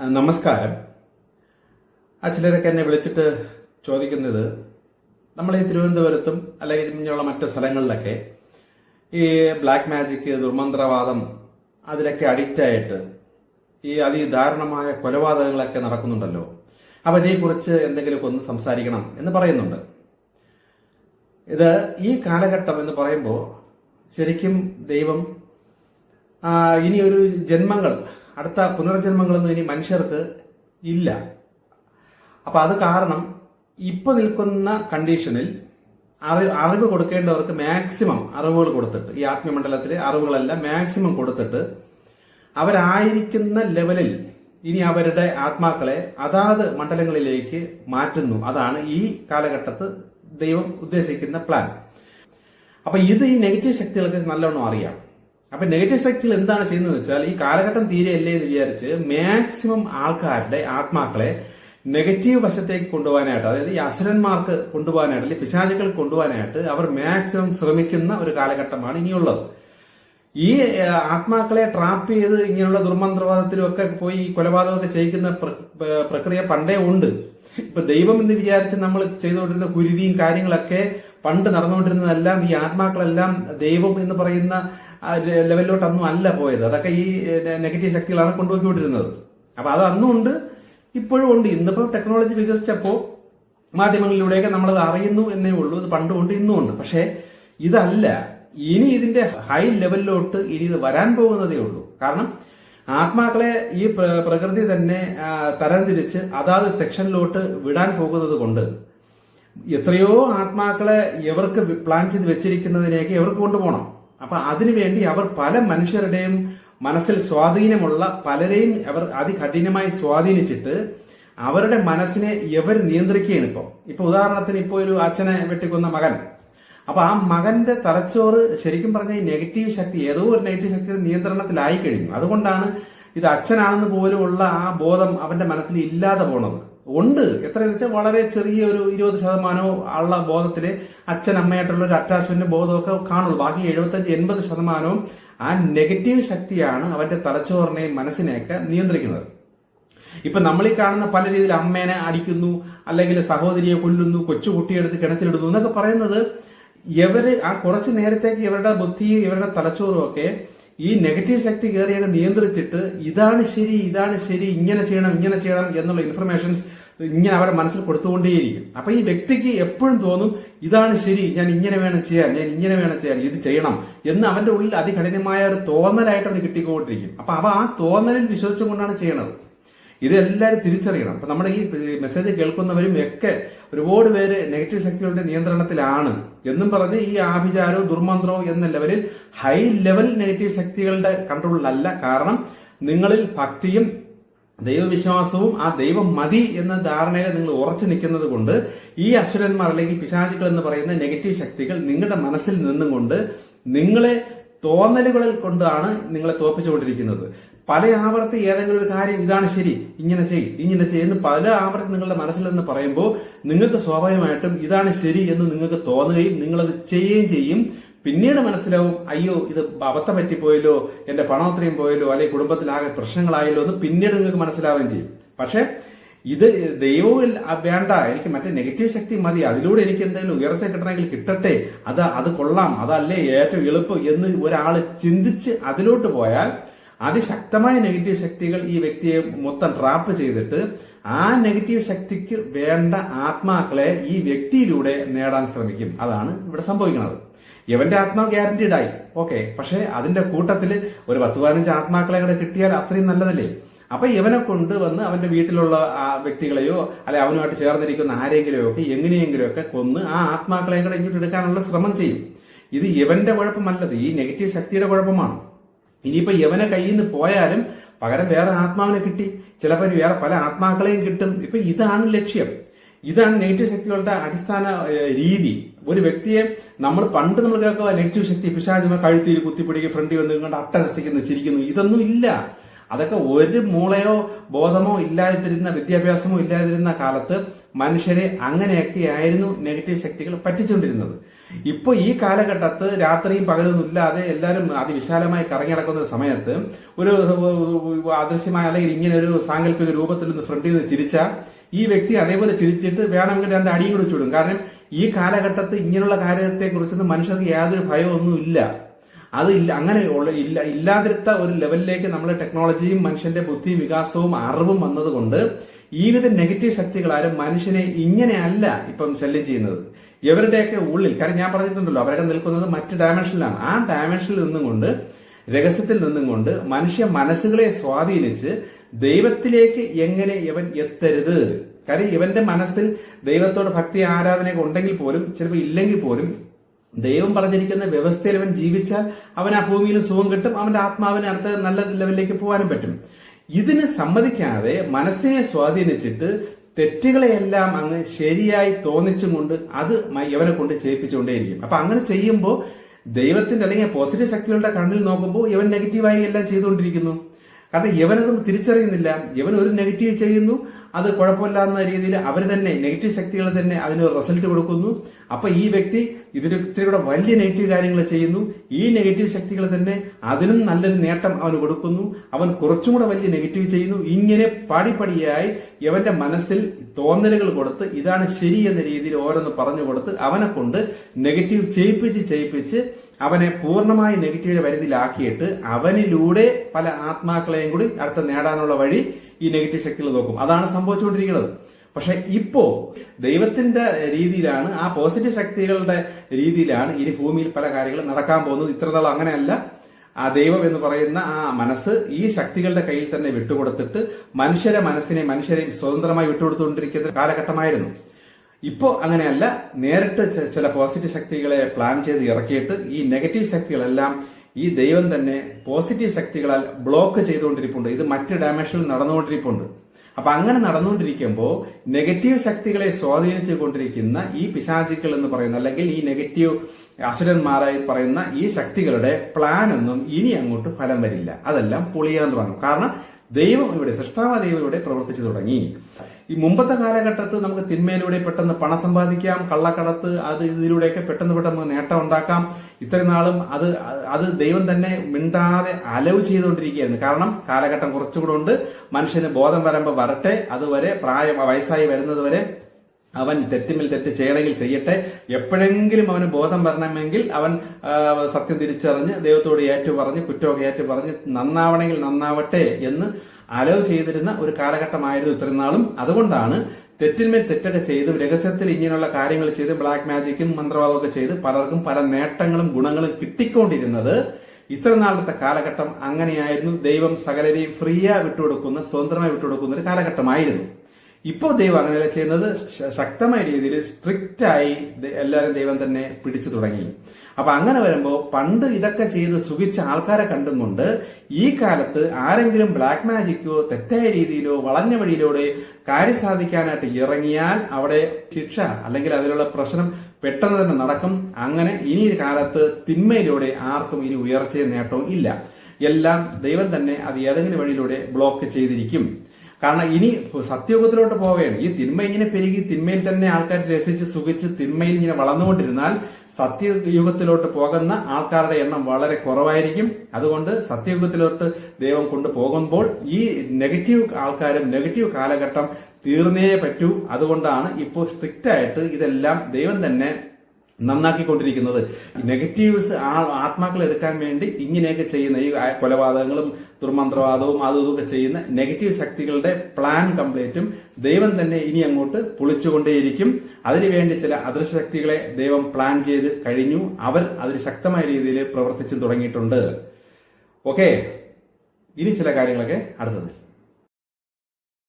നമസ്കാരം. ആ ചിലരൊക്കെ എന്നെ വിളിച്ചിട്ട് ചോദിക്കുന്നത് നമ്മൾ ഈ തിരുവനന്തപുരത്തും അല്ലെങ്കിൽ ഇങ്ങനെയുള്ള മറ്റു സ്ഥലങ്ങളിലൊക്കെ ഈ ബ്ലാക്ക് മാജിക് ദുർമന്ത്രവാദം അതിലൊക്കെ അഡിക്റ്റ് ആയിട്ട് ഈ അതിദാരുണമായ കൊലപാതകങ്ങളൊക്കെ നടക്കുന്നുണ്ടല്ലോ. അപ്പൊ ഇതേക്കുറിച്ച് എന്തെങ്കിലുമൊക്കെ ഒന്ന് സംസാരിക്കണം എന്ന് പറയുന്നുണ്ട്. ഇത് ഈ കാലഘട്ടം എന്ന് പറയുമ്പോൾ ശരിക്കും ദൈവം ഇനിയൊരു ജന്മങ്ങൾ അടുത്ത പുനർജന്മങ്ങളൊന്നും ഇനി മനുഷ്യർക്ക് ഇല്ല. അപ്പൊ അത് കാരണം ഇപ്പൊ നിൽക്കുന്ന കണ്ടീഷനിൽ അറി അറിവ് കൊടുക്കേണ്ടവർക്ക് മാക്സിമം അറിവുകൾ കൊടുത്തിട്ട് ഈ ആത്മമണ്ഡലത്തിലെ അറിവുകളെല്ലാം മാക്സിമം കൊടുത്തിട്ട് അവരായിരിക്കുന്ന ലെവലിൽ ഇനി അവരുടെ ആത്മാക്കളെ അതാത് മണ്ഡലങ്ങളിലേക്ക് മാറ്റുന്നു. അതാണ് ഈ കാലഘട്ടത്ത് ദൈവം ഉദ്ദേശിക്കുന്ന പ്ലാൻ. അപ്പൊ ഇത് ഈ നെഗറ്റീവ് ശക്തികൾക്ക് നല്ലോണം അറിയാം. അപ്പൊ നെഗറ്റീവ് സ്ട്രക്ചറിൽ എന്താണ് ചെയ്യുന്നത് വെച്ചാൽ ഈ കാലഘട്ടം തീരെയല്ലേ എന്ന് വിചാരിച്ച് മാക്സിമം ആൾക്കാരുടെ ആത്മാക്കളെ നെഗറ്റീവ് വശത്തേക്ക് കൊണ്ടുപോകാനായിട്ട് അതായത് ഈ അസുരന്മാർക്ക് കൊണ്ടുപോകാനായിട്ട് അല്ലെങ്കിൽ പിശാചുക്കൾ കൊണ്ടുപോകാനായിട്ട് അവർ മാക്സിമം ശ്രമിക്കുന്ന ഒരു കാലഘട്ടമാണ് ഇനിയുള്ളത്. ഈ ആത്മാക്കളെ ട്രാപ്പ് ചെയ്ത് ഇങ്ങനെയുള്ള ദുർമന്ത്രവാദത്തിലും ഒക്കെ പോയി കൊലപാതകമൊക്കെ ചെയ്യിക്കുന്ന പ്ര- പ്ര- പ്രക്രിയ പണ്ടേ ഉണ്ട്. ഇപ്പൊ ദൈവം എന്ന് വിചാരിച്ച് നമ്മൾ ചെയ്തുകൊണ്ടിരുന്ന കുരുതിയും കാര്യങ്ങളൊക്കെ പണ്ട് നടന്നുകൊണ്ടിരുന്നതെല്ലാം ഈ ആത്മാക്കളെല്ലാം ദൈവം എന്ന് പറയുന്ന ആ ലെ- ലെവലിലോട്ടൊന്നും അല്ല പോയത്. അതൊക്കെ ഈ നെഗറ്റീവ് ശക്തികളാണ് കൊണ്ടുപോയിക്കൊണ്ടിരുന്നത്. അപ്പൊ അത് അന്നും ഉണ്ട് ഇപ്പോഴും ഉണ്ട്. ഇന്നിപ്പോ ടെക്നോളജി വികസിച്ചപ്പോ മാധ്യമങ്ങളിലൂടെയൊക്കെ നമ്മളത് അറിയുന്നു എന്നേ ഉള്ളൂ. ഇത് പണ്ടും ഉണ്ട് ഇന്നും ഉണ്ട്. പക്ഷേ ഇതല്ല. ഇനി ഇതിന്റെ ഹൈ ലെവലിലോട്ട് ഇനി ഇത് വരാൻ പോകുന്നതേ ഉള്ളൂ. കാരണം ആത്മാക്കളെ ഈ പ്രകൃതി തന്നെ തരംതിരിച്ച് അതാത് സെക്ഷനിലോട്ട് വിടാൻ പോകുന്നത് കൊണ്ട് എത്രയോ ആത്മാക്കളെ എവർക്ക് പ്ലാൻ ചെയ്ത് വെച്ചിരിക്കുന്നതിനേക്ക് എവർക്ക് കൊണ്ടുപോകണം. അപ്പൊ അതിനുവേണ്ടി അവർ പല മനുഷ്യരുടെയും മനസ്സിൽ സ്വാധീനമുള്ള പലരെയും അവർ അതികഠിനമായി സ്വാധീനിച്ചിട്ട് അവരുടെ മനസ്സിനെ എവർ നിയന്ത്രിക്കുകയാണ് ഇപ്പൊ. ഇപ്പൊ ഉദാഹരണത്തിന് ഇപ്പോൾ ഒരു അച്ഛനെ വെട്ടിക്കൊന്ന മകൻ. അപ്പൊ ആ മകന്റെ തലച്ചോറ് ശരിക്കും പറഞ്ഞാൽ നെഗറ്റീവ് ശക്തി ഏതോ ഒരു നെഗറ്റീവ് ശക്തിയുടെ നിയന്ത്രണത്തിലായി കഴിഞ്ഞു. അതുകൊണ്ടാണ് ഇത് അച്ഛനാണെന്ന് പോലും ഉള്ള ആ ബോധം അവന്റെ മനസ്സിൽ ഇല്ലാതെ പോണത്. ഉണ്ട്. എത്രയെന്ന് വെച്ചാൽ വളരെ ചെറിയ ഒരു ഇരുപത് ശതമാനവും ഉള്ള ബോധത്തിൽ അച്ഛൻ അമ്മയായിട്ടുള്ള ഒരു അറ്റാച്ച്മെന്റ് ബോധമൊക്കെ കാണുള്ളൂ. ബാക്കി എഴുപത്തഞ്ച് എൺപത് ശതമാനവും ആ നെഗറ്റീവ് ശക്തിയാണ് അവന്റെ തലച്ചോറിനെയും മനസ്സിനെയൊക്കെ നിയന്ത്രിക്കുന്നത്. ഇപ്പൊ നമ്മൾ ഈ കാണുന്ന പല രീതിയിൽ അമ്മേനെ അടിക്കുന്നു അല്ലെങ്കിൽ സഹോദരിയെ കൊല്ലുന്നു കൊച്ചു കുട്ടിയെടുത്ത് കിണറ്റിലിടുന്നു എന്നൊക്കെ പറയുന്നത് ഇവർ ആ കുറച്ച് നേരത്തേക്ക് ഇവരുടെ ബുദ്ധിയും ഇവരുടെ തലച്ചോറും ഒക്കെ ഈ നെഗറ്റീവ് ശക്തി കയറിയൊക്കെ നിയന്ത്രിച്ചിട്ട് ഇതാണ് ശരി ഇതാണ് ശരി ഇങ്ങനെ ചെയ്യണം ഇങ്ങനെ ചെയ്യണം എന്നുള്ള ഇൻഫർമേഷൻസ് ഇങ്ങനെ അവരുടെ മനസ്സിൽ കൊടുത്തുകൊണ്ടേയിരിക്കും. അപ്പൊ ഈ വ്യക്തിക്ക് എപ്പോഴും തോന്നും ഇതാണ് ശരി ഞാൻ ഇങ്ങനെ വേണം ചെയ്യാൻ ഞാൻ ഇങ്ങനെ വേണം ചെയ്യാൻ ഇത് ചെയ്യണം എന്ന് അവന്റെ ഉള്ളിൽ അതികഠിനമായ ഒരു തോന്നലായിട്ട് അവന് കിട്ടിക്കൊണ്ടിരിക്കും. അപ്പൊ അവ ആ തോന്നലിൽ വിശ്വസിച്ചുകൊണ്ടാണ് ചെയ്യണത്. ഇത് എല്ലാവരും തിരിച്ചറിയണം. അപ്പൊ നമ്മുടെ ഈ മെസ്സേജ് കേൾക്കുന്നവരും ഒക്കെ ഒരുപാട് പേര് നെഗറ്റീവ് ശക്തികളുടെ നിയന്ത്രണത്തിലാണ്. എന്നും പറഞ്ഞ് ഈ ആഭിചാരവും ദുർമന്ത്രവും എന്ന ലെവലിൽ ഹൈ ലെവൽ നെഗറ്റീവ് ശക്തികളുടെ കൺട്രോളിലല്ല കാരണം നിങ്ങളിൽ ഭക്തിയും ദൈവവിശ്വാസവും ആ ദൈവം മതി എന്ന ധാരണയിൽ നിങ്ങൾ ഉറച്ചു നിൽക്കുന്നത് കൊണ്ട് ഈ അസുരന്മാർ അല്ലെങ്കിൽ പിശാചുക്കൾ എന്ന് പറയുന്ന നെഗറ്റീവ് ശക്തികൾ നിങ്ങളുടെ മനസ്സിൽ നിന്നും കൊണ്ട് നിങ്ങളെ തോന്നലുകളിൽ കൊണ്ടാണ് നിങ്ങളെ തോപ്പിച്ചുകൊണ്ടിരിക്കുന്നത് പല ആവർത്തി ഏതെങ്കിലും ഒരു കാര്യം ഇതാണ് ശരി ഇങ്ങനെ ചെയ് ഇങ്ങനെ ചെയ്യുന്ന പല ആവർത്തി നിങ്ങളുടെ മനസ്സിൽ നിന്ന് പറയുമ്പോൾ നിങ്ങൾക്ക് സ്വാഭാവികമായിട്ടും ഇതാണ് ശരി എന്ന് നിങ്ങൾക്ക് തോന്നുകയും നിങ്ങളത് ചെയ്യുകയും ചെയ്യും. പിന്നീട് മനസ്സിലാവും അയ്യോ ഇത് അബദ്ധം പറ്റിപ്പോയല്ലോ എന്റെ പണം അത്രയും പോയല്ലോ അല്ലെങ്കിൽ കുടുംബത്തിലാകെ പ്രശ്നങ്ങളായല്ലോ എന്ന് പിന്നീട് നിങ്ങൾക്ക് മനസ്സിലാവുകയും ചെയ്യും. പക്ഷെ ഇത് ദൈവവും വേണ്ട എനിക്ക് മറ്റേ നെഗറ്റീവ് ശക്തി മതി അതിലൂടെ എനിക്ക് എന്തെങ്കിലും ഉയർച്ച കിട്ടണമെങ്കിൽ കിട്ടട്ടെ അത് അത് കൊള്ളാം അതല്ലേ ഏറ്റവും എളുപ്പം എന്ന് ഒരാൾ ചിന്തിച്ച് അതിലോട്ട് പോയാൽ അതിശക്തമായ നെഗറ്റീവ് ശക്തികൾ ഈ വ്യക്തിയെ മൊത്തം ട്രാപ്പ് ചെയ്തിട്ട് ആ നെഗറ്റീവ് ശക്തിക്ക് വേണ്ട ആത്മാക്കളെ ഈ വ്യക്തിയിലൂടെ നേടാൻ ശ്രമിക്കും. അതാണ് ഇവിടെ സംഭവിക്കുന്നത്. ഇവന്റെ ആത്മാവ് ഗ്യാരണ്ടീഡ് ഓക്കെ പക്ഷെ അതിന്റെ കൂട്ടത്തിൽ ഒരു പത്ത് പതിനഞ്ച് ആത്മാക്കളെ കൂടെ കിട്ടിയാൽ അത്രയും നല്ലതല്ലേ? അപ്പൊ ഇവനെ കൊണ്ടുവന്ന് അവന്റെ വീട്ടിലുള്ള ആ വ്യക്തികളെയോ അല്ലെ അവനുമായിട്ട് ചേർന്നിരിക്കുന്ന ആരെങ്കിലും ഒക്കെ എങ്ങനെയെങ്കിലും ഒക്കെ കൊന്ന് ആ ആത്മാക്കളെയും കൂടെ ഇങ്ങോട്ട് എടുക്കാനുള്ള ശ്രമം ചെയ്യും. ഇത് ഇവന്റെ കുഴപ്പമല്ലത്. ഈ നെഗറ്റീവ് ശക്തിയുടെ കുഴപ്പമാണ്. ഇനിയിപ്പോ യവനെ കയ്യിൽ നിന്ന് പോയാലും പകരം വേറെ ആത്മാവിനെ കിട്ടി. ചിലപ്പോൾ വേറെ പല ആത്മാക്കളെയും കിട്ടും. ഇപ്പൊ ഇതാണ് ലക്ഷ്യം. ഇതാണ് നെഗറ്റീവ് ശക്തികളുടെ അടിസ്ഥാന രീതി. ഒരു വ്യക്തിയെ നമ്മൾ പണ്ട് നമ്മൾ കേൾക്കുക നെഗറ്റീവ് ശക്തി പിശാചുമ കഴുത്തിൽ കുത്തിപ്പിടിക്കുക ഫ്രണ്ടിൽ വന്ന് കണ്ട് അട്ടഹസിക്കുന്നു ചിരിക്കുന്നു. ഇതൊന്നും ഇല്ല. അതൊക്കെ ഒരു മൂളയോ ബോധമോ ഇല്ലാതിരുന്ന വിദ്യാഭ്യാസമോ ഇല്ലാതിരുന്ന കാലത്ത് മനുഷ്യരെ അങ്ങനെയൊക്കെ ആയിരുന്നു നെഗറ്റീവ് ശക്തികൾ പറ്റിച്ചുകൊണ്ടിരുന്നത് ഇപ്പൊ ഈ കാലഘട്ടത്ത് രാത്രിയും പകലൊന്നും ഇല്ലാതെ എല്ലാവരും അതിവിശാലമായി കറങ്ങി നടക്കുന്ന സമയത്ത് ഒരു അദൃശ്യമായ അല്ലെങ്കിൽ ഇങ്ങനെ ഒരു സാങ്കല്പിക രൂപത്തിൽ നിന്ന് ഫ്രണ്ടിൽ നിന്ന് ചിരിച്ച ഈ വ്യക്തി അതേപോലെ ചിരിച്ചിട്ട് വേണമെങ്കിൽ രണ്ട് അടിയും കൂടി ചൂടും. കാരണം ഈ കാലഘട്ടത്ത് ഇങ്ങനെയുള്ള കാര്യത്തെ കുറിച്ചൊന്നും മനുഷ്യർക്ക് യാതൊരു ഭയമൊന്നും ഇല്ല അത് ഇല്ല അങ്ങനെ ഉള്ള ഇല്ല ഇല്ലാതിരുത്ത ഒരു ലെവലിലേക്ക് നമ്മുടെ ടെക്നോളജിയും മനുഷ്യന്റെ ബുദ്ധി വികാസവും അറിവും വന്നതുകൊണ്ട് ഈ വിധ നെഗറ്റീവ് ശക്തികളാരും മനുഷ്യനെ ഇങ്ങനെയല്ല ഇപ്പം ശല്യം ചെയ്യുന്നത്. ഇവരുടെയൊക്കെ ഉള്ളിൽ കാരണം ഞാൻ പറഞ്ഞിട്ടുണ്ടല്ലോ അവരൊക്കെ നിൽക്കുന്നത് മറ്റ് ഡയമെൻഷനിലാണ് ആ ഡയമെൻഷനിൽ നിന്നും കൊണ്ട് രഹസ്യത്തിൽ നിന്നും കൊണ്ട് മനുഷ്യ മനസ്സുകളെ സ്വാധീനിച്ച് ദൈവത്തിലേക്ക് എങ്ങനെ ഇവൻ എത്തരുത്? കാര്യം ഇവന്റെ മനസ്സിൽ ദൈവത്തോട് ഭക്തി ആരാധനയൊക്കെ ഉണ്ടെങ്കിൽ പോലും ചിലപ്പോൾ ഇല്ലെങ്കിൽ പോലും ദൈവം പറഞ്ഞിരിക്കുന്ന വ്യവസ്ഥയിൽ അവൻ ജീവിച്ചാൽ അവൻ ആ ഭൂമിയിൽ സുഖം കിട്ടും അവന്റെ ആത്മാവിനെ അടുത്ത നല്ല ലെവലിലേക്ക് പോകാനും പറ്റും. ഇതിന് സമ്മതിക്കാതെ മനസ്സിനെ സ്വാധീനിച്ചിട്ട് തെറ്റുകളെയെല്ലാം അങ്ങ് ശരിയായി തോന്നിച്ചും കൊണ്ട് അത് യവനെ കൊണ്ട് ചെയ്യിപ്പിച്ചുകൊണ്ടേയിരിക്കും. അപ്പൊ അങ്ങനെ ചെയ്യുമ്പോൾ ദൈവത്തിന്റെ അല്ലെങ്കിൽ പോസിറ്റീവ് ശക്തികളുടെ കണ്ണിൽ നോക്കുമ്പോൾ ഇവൻ നെഗറ്റീവായി എല്ലാം ചെയ്തുകൊണ്ടിരിക്കുന്നു. കാരണം ഇവനതൊന്നും തിരിച്ചറിയുന്നില്ല. യവൻ ഒരു നെഗറ്റീവ് ചെയ്യുന്നു. അത് കുഴപ്പമില്ലാന്ന രീതിയിൽ അവർ തന്നെ നെഗറ്റീവ് ശക്തികൾ തന്നെ അതിന് റിസൾട്ട് കൊടുക്കുന്നു. അപ്പൊ ഈ വ്യക്തി ഇതിന് ഇത്തിരി കൂടെ വലിയ നെഗറ്റീവ് കാര്യങ്ങൾ ചെയ്യുന്നു. ഈ നെഗറ്റീവ് ശക്തികൾ തന്നെ അതിനും നല്ലൊരു നേട്ടം അവന് കൊടുക്കുന്നു. അവൻ കുറച്ചും കൂടെ വലിയ നെഗറ്റീവ് ചെയ്യുന്നു. ഇങ്ങനെ പടിപടിയായി ഇവന്റെ മനസ്സിൽ തോന്നലുകൾ കൊടുത്ത് ഇതാണ് ശരി എന്ന രീതിയിൽ ഓരോന്ന് പറഞ്ഞു കൊടുത്ത് അവനെ കൊണ്ട് നെഗറ്റീവ് ചെയ്യിപ്പിച്ച് ചെയ്യിപ്പിച്ച് അവനെ പൂർണമായി നെഗറ്റീവിന്റെ പരിധിയിലാക്കിയിട്ട് അവനിലൂടെ പല ആത്മാക്കളെയും കൂടി അടുത്ത നേടാനുള്ള വഴി ഈ നെഗറ്റീവ് ശക്തികൾ നോക്കും. അതാണ് സംഭവിച്ചുകൊണ്ടിരിക്കുന്നത്. പക്ഷെ ഇപ്പോ ദൈവത്തിന്റെ രീതിയിലാണ് ആ പോസിറ്റീവ് ശക്തികളുടെ രീതിയിലാണ് ഇനി ഭൂമിയിൽ പല കാര്യങ്ങളും നടക്കാൻ പോകുന്നത്. ഇത്ര അങ്ങനെയല്ല. ആ ദൈവം എന്ന് പറയുന്ന ആ മനസ്സ് ഈ ശക്തികളുടെ കയ്യിൽ തന്നെ വിട്ടുകൊടുത്തിട്ട് മനുഷ്യരെ മനസ്സിനെ മനുഷ്യരെ സ്വതന്ത്രമായി വിട്ടുകൊടുത്തുകൊണ്ടിരിക്കുന്ന കാലഘട്ടമായിരുന്നു. ഇപ്പോ അങ്ങനെയല്ല നേരിട്ട് ചില പോസിറ്റീവ് ശക്തികളെ പ്ലാൻ ചെയ്ത് ഇറക്കിയിട്ട് ഈ നെഗറ്റീവ് ശക്തികളെല്ലാം ഈ ദൈവം തന്നെ പോസിറ്റീവ് ശക്തികളാൽ ബ്ലോക്ക് ചെയ്തുകൊണ്ടിരിപ്പുണ്ട്. ഇത് മറ്റ് ഡയമെൻഷനിൽ നടന്നുകൊണ്ടിരിപ്പുണ്ട്. അപ്പൊ അങ്ങനെ നടന്നുകൊണ്ടിരിക്കുമ്പോൾ നെഗറ്റീവ് ശക്തികളെ സ്വാധീനിച്ചു കൊണ്ടിരിക്കുന്ന ഈ പിശാചുക്കൾ എന്ന് പറയുന്ന അല്ലെങ്കിൽ ഈ നെഗറ്റീവ് അസുരന്മാരായി പറയുന്ന ഈ ശക്തികളുടെ പ്ലാൻ ഒന്നും ഇനി അങ്ങോട്ട് ഫലം വരില്ല. അതെല്ലാം പൊളിയാൻ തുടങ്ങും കാരണം ദൈവം ഇവിടെ സൃഷ്ടാവ ദൈവം ഇവിടെ പ്രവർത്തിച്ചു തുടങ്ങി. ഈ മുമ്പത്തെ കാലഘട്ടത്ത് നമുക്ക് തിന്മയിലൂടെ പെട്ടെന്ന് പണം സമ്പാദിക്കാം കള്ളക്കടത്ത് അത് ഇതിലൂടെയൊക്കെ പെട്ടെന്ന് പെട്ടെന്ന് നേട്ടം ഉണ്ടാക്കാം. ഇത്രയും നാളും അത് അത് ദൈവം തന്നെ മിണ്ടാതെ അലവ് ചെയ്തുകൊണ്ടിരിക്കുകയായിരുന്നു. കാരണം കാലഘട്ടം കുറച്ചുകൂടെ ഉണ്ട്. മനുഷ്യന് ബോധം വരുമ്പോൾ വരട്ടെ. അതുവരെ പ്രായം വയസ്സായി വരുന്നത് വരെ അവൻ തെറ്റുമിൽ തെറ്റ് ചെയ്യണമെങ്കിൽ ചെയ്യട്ടെ. എപ്പോഴെങ്കിലും അവന് ബോധം വരണമെങ്കിൽ അവൻ സത്യം തിരിച്ചറിഞ്ഞ് ദൈവത്തോട് ഏറ്റു പറഞ്ഞ് കുറ്റമൊക്കെ ഏറ്റു പറഞ്ഞ് നന്നാവണമെങ്കിൽ നന്നാവട്ടെ എന്ന് അലവ് ചെയ്തിരുന്ന ഒരു കാലഘട്ടമായിരുന്നു ഇത്രയും നാളും. അതുകൊണ്ടാണ് തെറ്റിന്മേൽ തെറ്റൊക്കെ ചെയ്ത് രഹസ്യത്തിൽ ഇങ്ങനെയുള്ള കാര്യങ്ങൾ ചെയ്ത് ബ്ലാക്ക് മാജിക്കും മന്ത്രവാദമൊക്കെ ചെയ്ത് പലർക്കും പല നേട്ടങ്ങളും ഗുണങ്ങളും കിട്ടിക്കൊണ്ടിരുന്നത്. ഇത്ര നാളത്തെ കാലഘട്ടം അങ്ങനെയായിരുന്നു. ദൈവം സകലരെയും ഫ്രീയായി വിട്ടുകൊടുക്കുന്ന സ്വതന്ത്രമായി വിട്ടുകൊടുക്കുന്ന ഒരു കാലഘട്ടമായിരുന്നു. ഇപ്പോൾ ദൈവം അങ്ങനെയല്ല ചെയ്യുന്നത്. ശക്തമായ രീതിയിൽ സ്ട്രിക്റ്റായി എല്ലാവരും ദൈവം തന്നെ പിടിച്ചു തുടങ്ങി. അപ്പൊ അങ്ങനെ വരുമ്പോൾ പണ്ട് ഇതൊക്കെ ചെയ്ത് സുഖിച്ച ആൾക്കാരെ കണ്ടും കൊണ്ട് ഈ കാലത്ത് ആരെങ്കിലും ബ്ലാക്ക് മാജിക്കോ തെറ്റായ രീതിയിലോ വളഞ്ഞ വഴിയിലൂടെ കാര്യം സാധിക്കാനായിട്ട് ഇറങ്ങിയാൽ അവിടെ ശിക്ഷ അല്ലെങ്കിൽ അതിലുള്ള പ്രശ്നം പെട്ടെന്ന് തന്നെ നടക്കും. അങ്ങനെ ഇനി ഒരു കാലത്ത് തിന്മയിലൂടെ ആർക്കും ഇനി ഉയർച്ചയും നേട്ടവും ഇല്ല. എല്ലാം ദൈവം തന്നെ അത് ഏതെങ്കിലും വഴിയിലൂടെ ബ്ലോക്ക് ചെയ്തിരിക്കും. കാരണം ഇനി സത്യയുഗത്തിലോട്ട് പോവുകയാണ്. ഈ തിന്മ ഇങ്ങനെ പെരുകി തിന്മയിൽ തന്നെ ആൾക്കാർ രസിച്ച് സുഖിച്ച് തിന്മയിൽ ഇങ്ങനെ വളർന്നുകൊണ്ടിരുന്നാൽ സത്യയുഗത്തിലോട്ട് പോകുന്ന ആൾക്കാരുടെ എണ്ണം വളരെ കുറവായിരിക്കും. അതുകൊണ്ട് സത്യയുഗത്തിലോട്ട് ദൈവം കൊണ്ടുപോകുമ്പോൾ ഈ നെഗറ്റീവ് ആൾക്കാരും നെഗറ്റീവ് കാലഘട്ടം തീർന്നേ പറ്റൂ. അതുകൊണ്ടാണ് ഇപ്പോൾ സ്ട്രിക്റ്റ് ആയിട്ട് ഇതെല്ലാം ദൈവം തന്നെ നന്നാക്കിക്കൊണ്ടിരിക്കുന്നത്. നെഗറ്റീവ്സ് ആ ആത്മാക്കൾ എടുക്കാൻ വേണ്ടി ഇങ്ങനെയൊക്കെ ചെയ്യുന്ന ഈ കൊലപാതകങ്ങളും ദുർമന്ത്രവാദവും അതും ഇതൊക്കെ ചെയ്യുന്ന നെഗറ്റീവ് ശക്തികളുടെ പ്ലാൻ കംപ്ലീറ്റും ദൈവം തന്നെ ഇനി അങ്ങോട്ട് പൊളിച്ചുകൊണ്ടേയിരിക്കും. അതിനുവേണ്ടി ചില അദൃശ്യ ശക്തികളെ ദൈവം പ്ലാൻ ചെയ്ത് കഴിഞ്ഞു. അവർ അതിന് ശക്തമായ രീതിയിൽ പ്രവർത്തിച്ചു തുടങ്ങിയിട്ടുണ്ട്. ഓക്കെ. ഇനി ചില കാര്യങ്ങളൊക്കെ അടുത്തത്